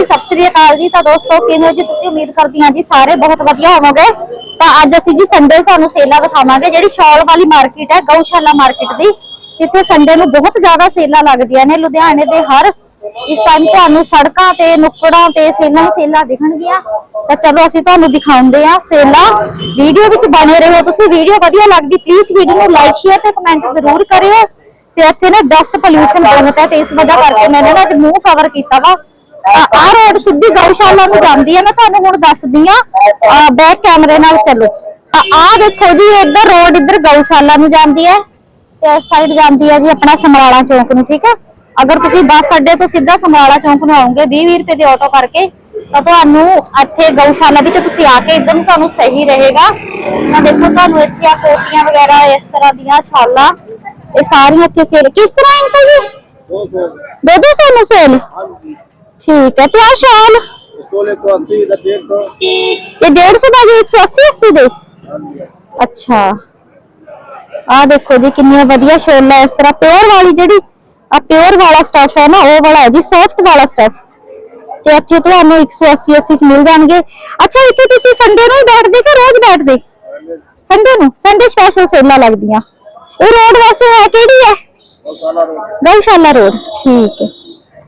ਪਿਆਰੀ ਸਤਿ ਸ੍ਰੀ ਅਕਾਲ ਜੀ। ਤਾਂ ਦੋਸਤੋ, ਕਿਵੇਂ ਹੋ ਜੀ? ਤੁਸੀਂ ਉਮੀਦ ਕਰਦੀ ਹਾਂ ਜੀ ਸਾਰੇ ਬਹੁਤ ਵਧੀਆ ਹੋਵੋਗੇ। ਤਾਂ ਅੱਜ ਅਸੀਂ ਜੀ ਸੰਡੇ ਤੁਹਾਨੂੰ ਸੇਲਾਂ ਦਿਖਾਵਾਂਗੇ ਜਿਹੜੀ ਸ਼ਾਲ ਵਾਲੀ ਮਾਰਕੀਟ ਹੈ, ਗਊਸ਼ਾਲਾ ਮਾਰਕੀਟ ਦੀ। ਜਿੱਥੇ ਸੰਡੇ ਨੂੰ ਬਹੁਤ ਜ਼ਿਆਦਾ ਸੇਲਾਂ ਲੱਗਦੀਆਂ ਨੇ। ਲੁਧਿਆਣੇ ਦੇ ਹਰ ਇਸ ਟਾਈਮ ਤੁਹਾਨੂੰ ਸੜਕਾਂ ਤੇ, ਨੁੱਕੜਾਂ ਤੇ ਸੇਲਾਂ ਹੀ ਸੇਲਾਂ ਦਿਖਣਗੀਆਂ। ਤਾਂ ਚਲੋ, ਅਸੀਂ ਤੁਹਾਨੂੰ ਦਿਖਾਉਂਦੇ ਆ ਸੇਲਾਂ। ਵੀਡੀਓ ਵਿੱਚ ਬਣੇ ਰਹੋ। ਤੁਸੀਂ ਵੀਡੀਓ ਵਧੀਆ ਲੱਗਦੀ ਪਲੀਜ਼ ਵੀਡੀਓ ਨੂੰ ਲਾਈਕ ਸ਼ੇਅਰ ਤੇ ਕਮੈਂਟ ਜ਼ਰੂਰ ਕਰਿਓ। ਤੇ ਇੱਥੇ ਨਾ ਡਸਟ ਪੋਲਿਊਸ਼ਨ ਬਹੁਤ ਹੈ, ਤੇ ਇਸ ਵਜ੍ਹਾ ਕਰਕੇ ਮੈंने ਨਾ ਅੱਜ ਮੂੰਹ ਕਵਰ ਕੀਤਾ ਵਾ। ਆ ਰੋਡ ਸਿੱਧੀ ਗਊਸ਼ਾਲਾ ਨੂੰ ਜਾਂਦੀ ਹੈ ਮੈਂ ਤੁਹਾਨੂੰ ਹੁਣ ਦੱਸਦੀ ਆ। ਬੈਕ ਕੈਮਰੇ ਨਾਲ ਚੱਲੋ। ਆ ਦੇਖੋ ਜੀ ਇੱਧਰ ਰੋਡ ਇੱਧਰ ਗਊਸ਼ਾਲਾ ਨੂੰ ਜਾਂਦੀ ਹੈ ਤੇ ਇਸ ਸਾਈਡ ਜਾਂਦੀ ਹੈ ਜੀ ਆਪਣਾ ਸਮਰਾਲਾ ਚੌਂਕ ਨੂੰ ਠੀਕ ਹੈ ਅਗਰ ਤੁਸੀਂ ਬੱਸ ਅੱਡੇ ਤੋਂ ਸਿੱਧਾ ਸਮਰਾਲਾ ਚੌਂਕ ਨੂੰ ਆਓਗੇ 20 ਰੁਪਏ ਦੇ ਆਟੋ ਕਰਕੇ ਤਾਂ ਤੁਹਾਨੂੰ ਇੱਥੇ ਗਊਸ਼ਾਲਾ ਵਿੱਚ ਤੁਸੀਂ ਆ ਕੇ ਇੱਧਰ ਨੂੰ ਤੁਹਾਨੂੰ ਸਹੀ ਰਹੇਗਾ। ਤਾਂ ਦੇਖੋ ਤੁਹਾਨੂੰ ਇੱਥੇ ਆ ਕੋਟੀਆਂ ਵਗੈਰਾ ਇਸ ਤਰ੍ਹਾਂ ਦੀਆਂ ਸ਼ਾਲਾਂ ਇਹ ਸਾਰੀਆਂ ਇੱਥੇ ਸੇਲ ਕਿਸ ਤਰ੍ਹਾਂ ਅੰਕਲ ਜੀ? ਦੋ ਦੋ ਸੌ ਨੂੰ ਸੇਲ? ਠੀਕ ਹੈ ਤੇ ਆ ਸ਼ਾਲ? ਕੋਲੇ 180 ਦਾ 150 ਤੇ 150 ਦਾ 180 80 ਦੇ? ਅੱਛਾ। ਆ ਦੇਖੋ ਜੀ ਕਿੰਨੀਆਂ ਵਧੀਆ ਸ਼ੋਲ ਹੈ ਇਸ ਤਰ੍ਹਾਂ ਪਿਓਰ ਵਾਲੀ ਜਿਹੜੀ ਆ ਪਿਓਰ ਵਾਲਾ ਸਟਫ ਹੈ ਨਾ ਉਹ ਵਾਲਾ ਹੈ ਜੀ ਸੌਫਟ ਵਾਲਾ ਸਟਫ ਤੇ ਇੱਥੇ ਤੁਹਾਨੂੰ 180 80 ਮਿਲ ਜਾਣਗੇ। ਅੱਛਾ ਇੱਥੇ ਤੁਸੀਂ ਸੰਡੇ ਨੂੰ ਬੈਠਦੇ ਕਿ ਰੋਜ਼ ਬੈਠਦੇ? ਸੰਡੇ ਨੂੰ ਸੰਡੇ ਸਪੈਸ਼ਲ ਸੇਲਾਂ ਲੱਗਦੀਆਂ। ਇਹ ਰੋਡ ਵੈਸੇ ਹੈ ਕਿਹੜੀ ਹੈ? ਗੌਸ਼ਾਲਾ ਰੋਡ ਠੀਕ ਹੈ।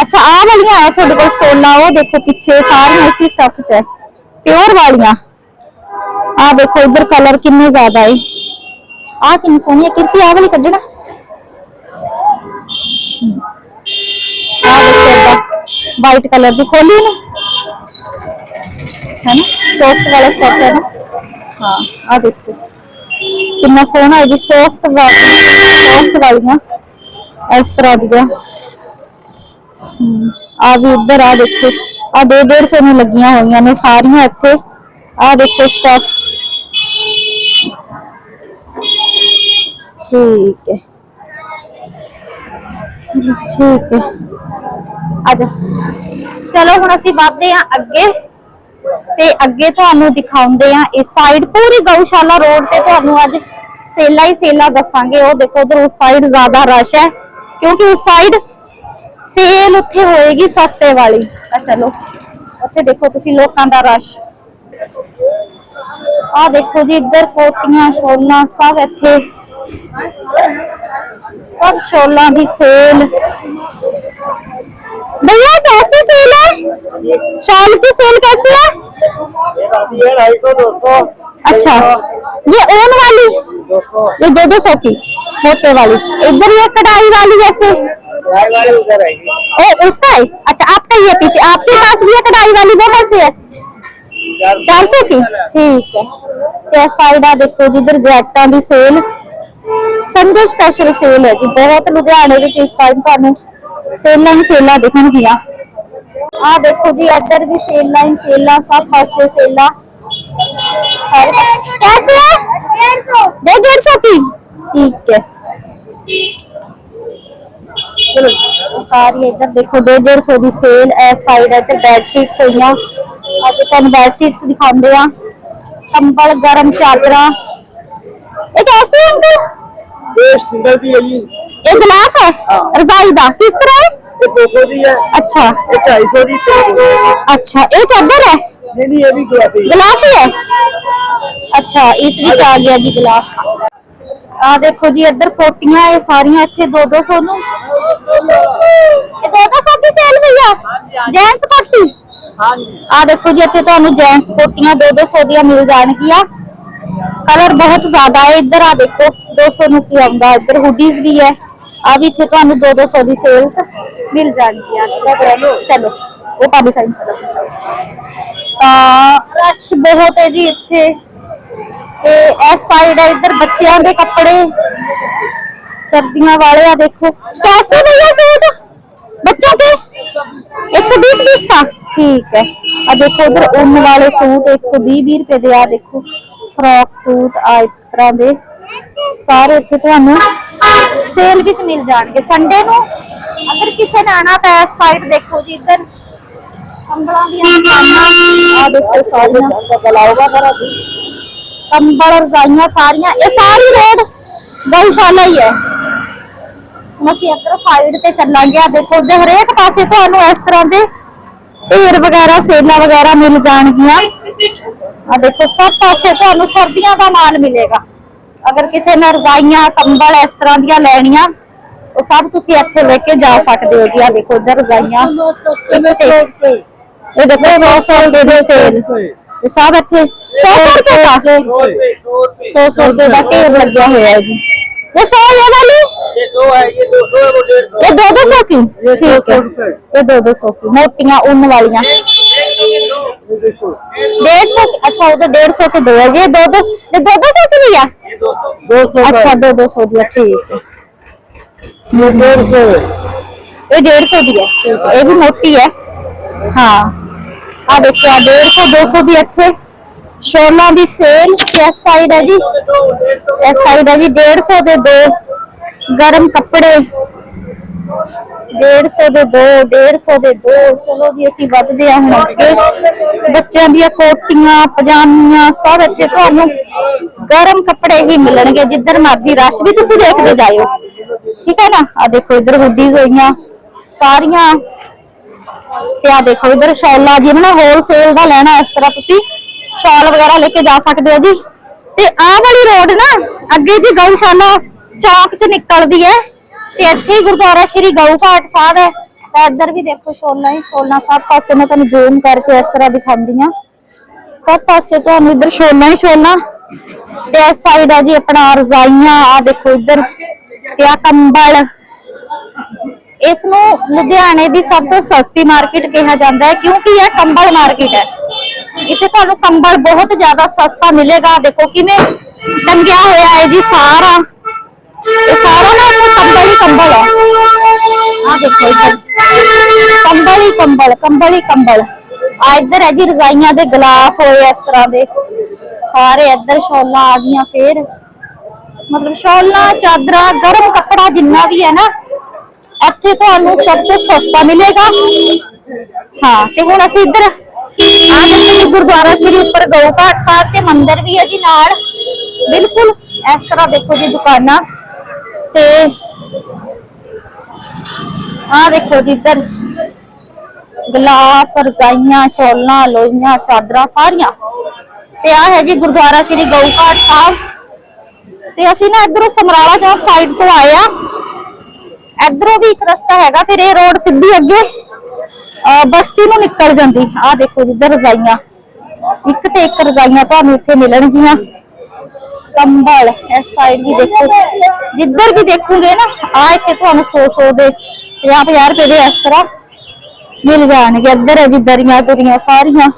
ਅੱਛਾ, ਆਹ ਵਾਲੀਆਂ ਆ ਤੁਹਾਡੇ ਕੋਲ ਸਟੋਲਾਂ ਉਹ ਦੇਖੋ ਪਿੱਛੇ, ਸਾਰੀਆਂ ਇਸੀ ਸਟਫ ਚ ਹੈ। ਪਿਓਰ ਵਾਲੀਆਂ। ਆਹ ਦੇਖੋ, ਇਧਰ ਕਲਰ ਕਿੰਨੇ ਜ਼ਿਆਦਾ ਹੈ ਆਹ ਕਿੰਨੀ ਸੋਹਣੀ ਹੈ, ਕਿਰਤੀ, ਆਹ ਵਾਲੀ ਕੱਢਣਾ। ਆਹ ਦੇਖੋ ਏਦਾਂ ਵਾਈਟ ਕਲਰ ਦੀ ਖੋਲੀ ਨੂੰ ਹੈ ਨਾ ਸੌਫਟ ਵਾਲਾ ਸਟਫ ਹੈ ਨਾ। ਹਾਂ, ਆਹ ਦੇਖੋ। ਕਿੰਨਾ ਸੋਹਣਾ ਹੈ ਜੀ ਸੌਫਟ ਵਾਲੀ ਸੌਫਟ ਵਾਲੀਆਂ, ਇਸ ਤਰ੍ਹਾਂ ਦੀਆਂ। ਆ ਵੀ ਇੱਧਰ ਆ ਦੇਖੋ। ਆ 150 ਨੂੰ ਲੱਗੀਆਂ ਹੋਈਆਂ ਨੇ ਸਾਰੀਆਂ ਇੱਥੇ। ਆ ਦੇਖੋ ਸਟਫ ਠੀਕ ਹੈ। ਠੀਕ ਹੈ। ਆਜਾ ਚਲੋ, ਹੁਣ ਅਸੀਂ ਵੱਧਦੇ ਹਾਂ ਅੱਗੇ। ਤੇ ਅੱਗੇ ਤੁਹਾਨੂੰ ਦਿਖਾਉਂਦੇ ਆ ਇਸ ਸਾਈਡ ਪੂਰੀ ਗਊਸ਼ਾਲਾ ਰੋਡ ਤੇ ਤੁਹਾਨੂੰ ਅੱਜ ਸੇਲਾ ਹੀ ਸੇਲਾ ਦੱਸਾਂਗੇ। ਉਹ ਦੇਖੋ, ਉਧਰ ਉਸ ਸਾਈਡ ਜ਼ਿਆਦਾ ਰਸ਼ ਹੈ। ਕਿਉਂਕਿ ਉਸ ਸਾਈਡ ਸੇਲ ਉੱਥੇ ਹੋਏਗੀ ਸਸਤੇ ਵਾਲੀ ਆ ਚਲੋ ਉੱਥੇ ਦੇਖੋ ਤੁਸੀਂ ਲੋਕਾਂ ਦਾ ਰਸ਼ ਆ ਦੇਖੋ ਜੀ ਇੱਧਰ ਕੋਟੀਆਂ ਸ਼ੋਲਾਂ ਸਭ ਇੱਥੇ ਸਭ ਸ਼ੋਲਾਂ ਦੀ ਸੇਲ भैया कैसी सेल है शॉल की सेल कैसी है एक आती है ढाई सौ दो सौ अच्छा ये ओन वाली दो सौ ये दो दो सौ की मोटे वाली इधर ये कढ़ाई वाली जैसे ढाई वाली उधर आएगी ओ उसका है अच्छा आपका ये पीछे आपके पास भी है कढ़ाई वाली वो कैसे है चार चार सौ की ठीक है ਤੇ ਸਾਈਡ ਆ ਦੇਖੋ ਜਿੱਧਰ ਜੈਕਟਾਂ ਦੀ ਸੇਲ ਸੰਡੇ ਸਪੈਸ਼ਲ ਸੇਲ ਹੈ ਜੀ ਬਹੁਤ ਲੁਧਿਆਣੇ ਵਿੱਚ ਇਸ ਟਾਈਮ ਤੁਹਾਨੂੰ ਸੇਲਾਂ ਹੀ ਸੇਲਾਂ ਦਿਖਣਗੀਆਂ ਆ ਦੇਖੋ ਜੀ ਇੱਧਰ ਵੀ ਸੇਲਾਂ ਹੀ ਸੇਲਾਂ ਸਭ ਪਾਸੇ ਸੇਲਾਂ ਸਾਰੇ कैसे है डेढ़ सौ डेढ़ सौ की ठीक है ਸਾਰੀ ਇੱਧਰ ਦੇਖੋ 150 ਸੌ ਦੀ ਸੇਲ ਐ ਸਾਈਡ ਇੱਧਰ ਬੈੱਡ ਸ਼ੀਟਸ ਹੋਈਆਂ ਅੱਜ ਤੁਹਾਨੂੰ ਬੈੱਡ ਸ਼ੀਟਸ ਦਿਖਾਉਂਦੇ ਆ ਕੰਬਲ ਗਰਮ ਚਾਦਰਾਂ ਇਹ ਕੈਸੀ ਹੈ ਅੰਕਲ डेढ़ सिंगल दी है जी ਇਹ ਗਲਾਸ ਹੈ ਹਾਂ। ਰਜ਼ਾਈ ਦਾ ਕਿਸ ਤਰ੍ਹਾਂ ਹੈ ये दो सौ दी है ਅੱਛਾ ये ढाई सौ दी तीन सौ ਅੱਛਾ ਇਹ ਚਾਦਰ ਹੈ नहीं नहीं ये भी गुलाबी है ਗਲਾਸ ਹੀ ਹੈ ਅੱਛਾ ਇਸ ਵਿੱਚ ਆ ਗਿਆ ਜੀ ਗਲਾਸ ਆ ਦੇਖੋ ਜੀ ਇੱਧਰ ਕੋਟੀਆਂ ਇਹ ਸਾਰੀਆਂ ਇੱਥੇ 2-200 ਨੂੰ ਇਹ 2-200 ਦੀ ਸੇਲ ਭਈਆ ਜੈਂਟਸ ਕੋਟੀ हाँ जी ਆ ਦੇਖੋ ਜੀ ਇੱਥੇ ਤੁਹਾਨੂੰ ਜੈਂਟਸ ਕੋਟੀਆਂ 2-200 ਦੀਆਂ ਮਿਲ ਜਾਣਗੀਆਂ। ਕਲਰ ਬਹੁਤ ਜ਼ਿਆਦਾ ਹੈ ਇੱਧਰ ਆ ਦੇਖੋ 200 ਨੂੰ ਕੀ ਆਉਂਦਾ ਇੱਧਰ ਹੁਡੀਜ਼ ਵੀ ਹੈ। ਆ ਵੀ ਇੱਥੇ ਤੁਹਾਨੂੰ 2-200 ਦੀ ਸੇਲਸ ਮਿਲ ਜਾਣਗੀਆਂ। ਚਲੋ ਉਹ। ਤਾਂ ਰਸ਼ ਬਹੁਤ ਹੈ ਜੀ ਇੱਥੇ। ਤੇ ਇਸ ਸਾਈਡ ਹੈ ਇੱਧਰ ਬੱਚਿਆਂ ਦੇ ਕੱਪੜੇ। सर्दियां वाले आ देखो कैसे भैया सूट बच्चों के एक सौ बीस बीस का ਠੀਕ ਹੈ ਆ ਦੇਖੋ ਉਧਰ ਉੱਨ ਵਾਲੇ ਸੂਟ 120 20 ਰੁਪਏ ਦੇ ਆ ਦੇਖੋ ਫਰੋਕ ਸੂਟ ਆ ਇਸ ਤਰ੍ਹਾਂ ਦੇ ਸਾਰੇ ਇੱਥੇ ਤੁਹਾਨੂੰ ਸੇਲ ਵਿੱਚ ਮਿਲ ਜਾਣਗੇ ਸੰਡੇ ਨੂੰ ਅਗਰ ਕਿਸੇ ਨੇ ਆਣਾ ਤਾਂ ਇਸ ਸਾਈਡ ਦੇਖੋ ਜੀ ਇੱਧਰ ਕੰਬਲਾਂ ਦੀਆਂ ਦੁਕਾਨਾਂ ਆ ਦੇਖੋ ਸਾਰੀਆਂ ਬੁਲਾਓਗਾ ਕਰਾ ਕੰਬਲ ਰਜ਼ਾਈਆਂ ਸਾਰੀਆਂ ਇਹ ਸਾਰੀ ਰੋਡ ਗਊਸ਼ਾਲਾ ਹੀ ਹੈ ਅਸੀਂ ਇੱਧਰ ਸਾਈਡ ਤੇ ਚੱਲਾਂਗੇ ਆ ਦੇਖੋ ਉਹਦੇ ਹਰੇਕ ਪਾਸੇ ਤੁਹਾਨੂੰ ਇਸ ਤਰ੍ਹਾਂ ਦੇ ਢੇਰ ਵਗੈਰਾ ਸੇਲਾਂ ਵਗੈਰਾ ਮਿਲ ਜਾਣਗੀਆਂ। ਆ ਦੇਖੋ ਸਭ ਪਾਸੇ ਤੁਹਾਨੂੰ ਸਰਦੀਆਂ ਦਾ ਮਾਲ ਮਿਲੇਗਾ। ਅਗਰ ਕਿਸੇ ਨੇ ਰਜ਼ਾਈਆਂ ਕੰਬਲ ਇਸ ਤਰ੍ਹਾਂ ਦੀਆਂ ਲੈਣੀਆਂ ਉਹ ਸਭ ਤੁਸੀਂ ਇੱਥੇ ਲੈ ਕੇ ਜਾ ਸਕਦੇ ਹੋ ਜੀ। ਆ ਦੇਖੋ ਇੱਧਰ ਰਜ਼ਾਈਆਂ। ਇਹ ਦੇਖੋ 100 100 ਰੁਪਏ ਦੀ ਸੇਲ। ਇਹ ਸਭ ਇੱਥੇ 100 ਰੁਪਏ ਦਾ 100 100 ਰੁਪਏ ਦਾ ਢੇਰ ਲੱਗਿਆ ਹੋਇਆ ਹੈ ਜੀ। ये सौ ये वाली ये सौ है ये दो सौ है वो डेढ़ सौ ये दो दो सौ की ठीक है ये दो दो सौ की मोटियां ऊन वालियां डेढ़ सौ अच्छा वो तो डेढ़ सौ के दो है ये दो दो ये दो दो सौ की भैया दो सौ अच्छा दो दो सौ दिया ठीक है ये डेढ़ सौ ये डेढ़ सौ दिया ये भी मोटी है हाँ हाँ देखिए डेढ़ सौ दो सौ दी अच्छे ਸ਼ੋਲਾਂ ਦੀ ਸੇਲ ਇਸ ਸਾਈਡ ਹੈ ਜੀ। ਇਸ ਸਾਈਡ ਹੈ ਜੀ 150 ਦੇ ਦੋ ਗਰਮ ਕੱਪੜੇ। 150 ਦੇ ਦੋ 150 ਦੇ ਦੋ। ਚਲੋ ਜੀ, ਅਸੀਂ ਵੱਧਦੇ ਹਾਂ ਹੁਣ ਅੱਗੇ। ਬੱਚਿਆਂ ਦੀਆਂ ਕੋਟੀਆਂ, ਪਜਾਮੀਆਂ, ਸਭ ਇੱਥੇ ਤੁਹਾਨੂੰ ਗਰਮ ਕੱਪੜੇ ਹੀ ਮਿਲਣਗੇ, ਜਿੱਧਰ ਮਰਜ਼ੀ ਰਸ਼ ਵੀ ਤੁਸੀਂ ਦੇਖਦੇ ਜਾਇਓ। ਠੀਕ ਹੈ ਨਾ? ਆ ਦੇਖੋ, ਇੱਧਰ ਹੁੱਡੀਜ਼ ਹੋਈਆਂ। ਸਾਰੀਆਂ। ਤੇ ਆ ਦੇਖੋ, ਇਧਰ ਸ਼ਾਲਾਂ ਜਿਹਨਾਂ ਨੇ ਹੋਲਸੇਲ ਦਾ ਲੈਣਾ, ਇਸ ਤਰ੍ਹਾਂ ਤੁਸੀਂ ਸ਼ਾਲ ਵਗੈਰਾ ਲੈ ਕੇ ਜਾ ਸਕਦੇ ਹੋ ਜੀ। ਤੇ ਆਹ ਵਾਲੀ ਰੋਡ ਨਾ, ਅੱਗੇ ਜੀ ਗਊਸ਼ਾਲਾ ਚੌਕ 'ਚ ਨਿਕਲਦੀ ਹੈ। ਤੇ ਇੱਥੇ ਹੀ ਗੁਰਦੁਆਰਾ ਸ਼੍ਰੀ ਗਊ ਘਾਟ ਸਾਹਿਬ ਹੈ। ਤੇ ਇੱਧਰ ਵੀ ਦੇਖੋ ਸ਼ੋਲਾਂ ਹੀ, ਸ਼ੋਲਾਂ ਸਭ ਪਾਸੇ ਮੈਂ ਤੁਹਾਨੂੰ ਜ਼ੂਮ ਕਰਕੇ ਇਸ ਤਰ੍ਹਾਂ ਦਿਖਾਉਂਦੀ ਹਾਂ। ਸਭ ਪਾਸੇ ਤੁਹਾਨੂੰ ਇੱਧਰ ਸ਼ੋਲਾਂ ਹੀ ਸ਼ੋਲਾਂ। ਤੇ ਇਸ ਸਾਈਡ ਆ ਜੀ ਆਪਣਾ ਰਜ਼ਾਈਆਂ ਆ ਦੇਖੋ ਇੱਧਰ, ਤੇ ਆ ਕੰਬਲ। ਇਸ ਨੂੰ ਲੁਧਿਆਣੇ ਦੀ ਸਭ ਤੋਂ ਸਸਤੀ ਮਾਰਕੀਟ ਕਿਹਾ ਜਾਂਦਾ ਹੈ, ਕਿਉਂਕਿ ਇਹ ਕੰਬਲ ਮਾਰਕੀਟ ਹੈ। ਇੱਥੇ ਤੁਹਾਨੂੰ ਕੰਬਲ ਬਹੁਤ ਜ਼ਿਆਦਾ ਸਸਤਾ ਮਿਲੇਗਾ। ਦੇਖੋ ਕਿਵੇਂ ਟੰਗਿਆ ਹੋਇਆ ਹੈ ਜੀ ਸਾਰਾ। ਇਹ ਸਾਰਾ ਨਾ ਕੰਬਲ ਹੀ ਕੰਬਲ ਹੈ। ਆ ਦੇਖੋ ਇੱਧਰ। ਕੰਬਲ ਹੀ ਕੰਬਲ ਕੰਬਲ ਹੀ ਕੰਬਲ। ਆ ਇੱਧਰ ਹੈ ਜੀ ਰਜ਼ਾਈਆਂ ਦੇ ਗਲਾਫ ਹੋਏ ਇਸ ਤਰ੍ਹਾਂ ਦੇ। ਸਾਰੇ ਇੱਧਰ ਸ਼ੋਲਾਂ ਆ ਗਈਆਂ ਫੇਰ। ਮਤਲਬ ਸ਼ੋਲਾਂ, ਚਾਦਰਾਂ, ਗਰਮ ਕੱਪੜਾ ਜਿੰਨਾ ਵੀ ਹੈ ਨਾ, ਇੱਥੇ ਤੁਹਾਨੂੰ ਸਭ ਤੋਂ ਸਸਤਾ ਮਿਲੇਗਾ। ਹਾਂ, ਤੇ ਹੁਣ ਅਸੀਂ ਇੱਧਰ ਆ ਦੇਖੋ ਗੁਰਦੁਆਰਾ ਸ਼੍ਰੀ ਉੱਪਰ ਗਊ ਘਾਟ ਸਾਹਿਬ ਤੇ ਮੰਦਿਰ ਵੀ ਹੈ ਜੀ ਨਾਲ। ਬਿਲਕੁਲ ਇਸ ਤਰ੍ਹਾਂ ਦੇਖੋ ਜੀ ਦੁਕਾਨਾਂ। ਤੇ ਆ ਦੇਖੋ ਜੀ ਇੱਧਰ ਗਲਾਫ ਰਜ਼ਾਈਆਂ, ਸ਼ੋਲਾਂ, ਲੋਈਆਂ, ਚਾਦਰਾਂ ਸਾਰੀਆਂ। ਤੇ ਆ ਹੈ ਜੀ ਗੁਰਦੁਆਰਾ ਸ਼੍ਰੀ ਗਊ ਘਾਟ ਸਾਹਿਬ। ਤੇ ਅਸੀਂ ਨਾ ਇਧਰੋਂ ਸਮਰਾਲਾ ਚੌਕ ਸਾਈਡ ਤੋਂ ਆਏ ਆ। ਇਧਰੋਂ ਵੀ ਇੱਕ ਰਸਤਾ ਹੈਗਾ, ਫਿਰ ਇਹ ਰੋਡ ਸਿੱਧੀ ਅੱਗੇ ਬਸਤੀ ਨੂੰ ਨਿਕਲ ਜਾਂਦੀ। ਆਹ ਦੇਖੋ ਜਿੱਧਰ ਰਜ਼ਾਈਆਂ। ਇੱਕ ਤੇ ਇੱਕ ਰਜ਼ਾਈਆਂ ਤੁਹਾਨੂੰ ਇੱਥੇ ਮਿਲਣਗੀਆਂ। ਕੰਬਲ, ਇਸ ਸਾਈਡ ਵੀ ਦੇਖੋ। ਜਿੱਧਰ ਵੀ ਦੇਖੋਗੇ ਨਾ, ਆ ਇੱਥੇ ਤੁਹਾਨੂੰ 100 100 ਦੇ 50 50 ਰੁਪਏ ਦੇ ਇਸ ਤਰ੍ਹਾਂ ਮਿਲ ਜਾਣਗੇ। ਇੱਧਰ ਹੈ ਜੀ ਦਰੀਆਂ ਦੁਰੀਆਂ ਸਾਰੀਆਂ।